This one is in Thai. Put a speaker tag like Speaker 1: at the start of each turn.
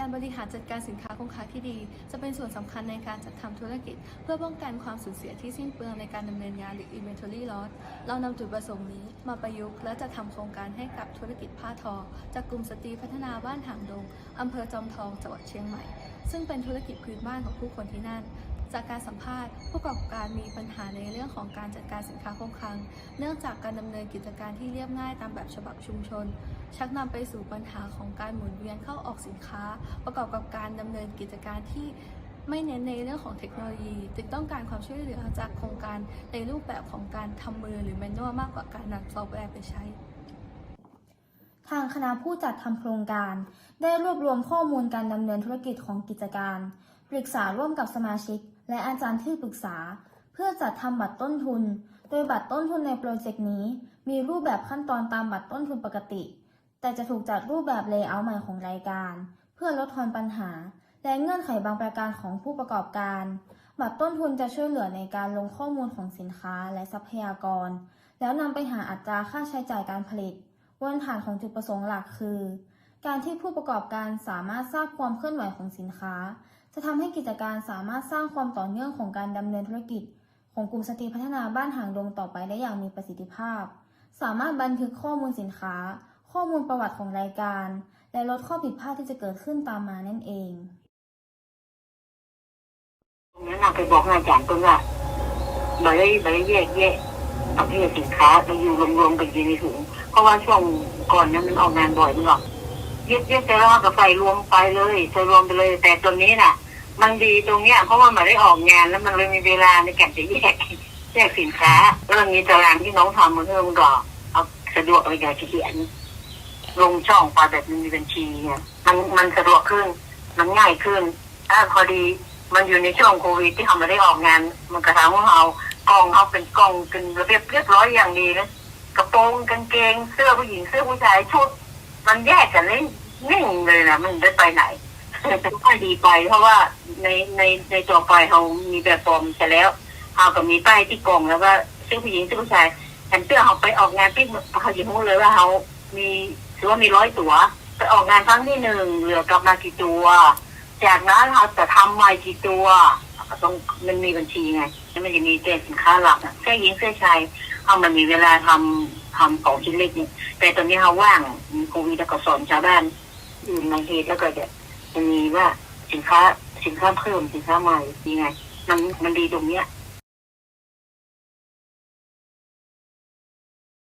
Speaker 1: การบริหารจัดการสินค้าคงค้าที่ดี จะเป็นส่วนสำคัญในการจัดทำธุรกิจ เพื่อป้องกันความสูญเสียที่สิ้นเปลืองในการดำเนินงานหรือ inventory loss เรานำจุดประสงค์นี้มาประยุกต์และจะทำโครงการให้กับธุรกิจผ้าทอ จากกลุ่มสตรีพัฒนาบ้านหางดงอำเภอจอมทองจังหวัดเชียงใหม่ ซึ่งเป็นธุรกิจพื้นบ้านของผู้คนที่นั่น จากการสัมภาษณ์ผู้ประกอบการมีปัญหาในเรื่องของการจัดการสินค้าคงคลัง เนื่องจากการดำเนินกิจการที่เรียบง่ายตามแบบฉบับชุมชน ชักนำไปสู่ปัญหาของการหมุนเวียนเข้าออกสินค้า ประกอบกับการดำเนินกิจการที่ไม่เน้นในเรื่องของเทคโนโลยีจึงต้องการความช่วยเหลือจากโครงการในรูปแบบของการทำมือหรือแมนนวลมากกว่าการนำซอฟต์แวร์ไปใช้
Speaker 2: ทางคณะผู้จัดทำโครงการ ได้รวบรวมข้อมูลการดำเนินธุรกิจของกิจการ ปรึกษาร่วมกับสมาชิก และอาจารย์ที่ปรึกษา เพื่อจัดทำบัตรต้นทุน โดยบัตรต้นทุนในโปรเจกต์นี้ มีรูปแบบขั้นตอนตามบัตรต้นทุนปกติ แต่จะถูกจัดรูปแบบเลเยอร์ใหม่ของรายการ เพื่อลดทอนปัญหา และเงื่อนไขบางประการของผู้ประกอบการ บัตรต้นทุนจะช่วยเหลือในการลงข้อมูลของสินค้าและทรัพยากร แล้วนำไปหาอัตราค่าใช้จ่ายการผลิตบนฐานของจุดประสงค์หลักคือ การที่ผู้ประกอบการสามารถทราบความเคลื่อนไหวของสินค้า จะทำให้กิจการสามารถสร้างความต่อเนื่องของการดำเนินธุรกิจ ของกลุ่มสตรีพัฒนาบ้านหางดงต่อไปได้อย่างมีประสิทธิภาพ สามารถบันทึกข้อมูลสินค้า ข้อมูลประวัติของรายการ และลดข้อผิดพลาดที่จะเกิดขึ้นตามมานั่นเอง
Speaker 3: ตรงนั้นเราไปบอกอาจารย์ตรงว่าใบใบแยกแยะประเภทสินค้าไปอยู่รวมๆกันอยู่ในถุงเพราะว่าช่วงก่อนนั้นมันออกงานบ่อยนึกออกแยกแยกแต่ละกับไฟรวมไปเลยใส่รวมไปเลย แต่ตัวนี้น่ะ มันดีตรงเนี้ยเพราะว่ามันได้ออกงานแล้วมันเลยมีเวลาในการจะแยกแยกสินค้าแล้วมันมีตารางที่น้องทำมันเพิ่มก็เอาสะดวกในการเขียนลงช่องไปแบบมันมีบัญชีเนี่ยมันมันสะดวกขึ้น มันง่ายขึ้นถ้าพอดีมันอยู่ในช่วงโควิดที่เขาไม่ได้ออกงาน มันกระทำของเรากองเขาเป็นกองเป็นระเบียบเรียบร้อยอย่างดีนะกระโปรงกางเกงเสื้อผู้หญิงเสื้อผู้ชายชุด มันแยกกันเลยนิ่งเลยนะมันได้ไปไหน ก็ดีไป เพราะว่าในในในตัวปล่อยเขามีแบบฟอร์มเสร็จแล้วเขาก็มีป้ายที่กล่องแล้วว่าเสื้อผู้หญิงเสื้อผู้ชายแถมเสื้อเขาไปออกงานที่เขาหยิบรู้เลยว่าเขามีถือว่ามีร้อยตัวไปออกงานครั้งที่หนึ่งเหลือกลับมากี่ตัว จากนั้นเราจะทำใหม่กี่ตัวต้องมันมีบัญชีไงแล้วมันจะมีแต่สินค้าหลักเสื้อหญิงเสื้อชายเอามันมีเวลาทำทำของชิ้นเล็กนี่แต่ตอนนี้เขาว่างมีโควิดแล้วก็สอนชาวบ้านอื่นในเหตุแล้วก็จะ มันมีว่าสินค้าสินค้าเพิ่มสินค้าใหม่ยังไง มันมันดีตรงเนี้ย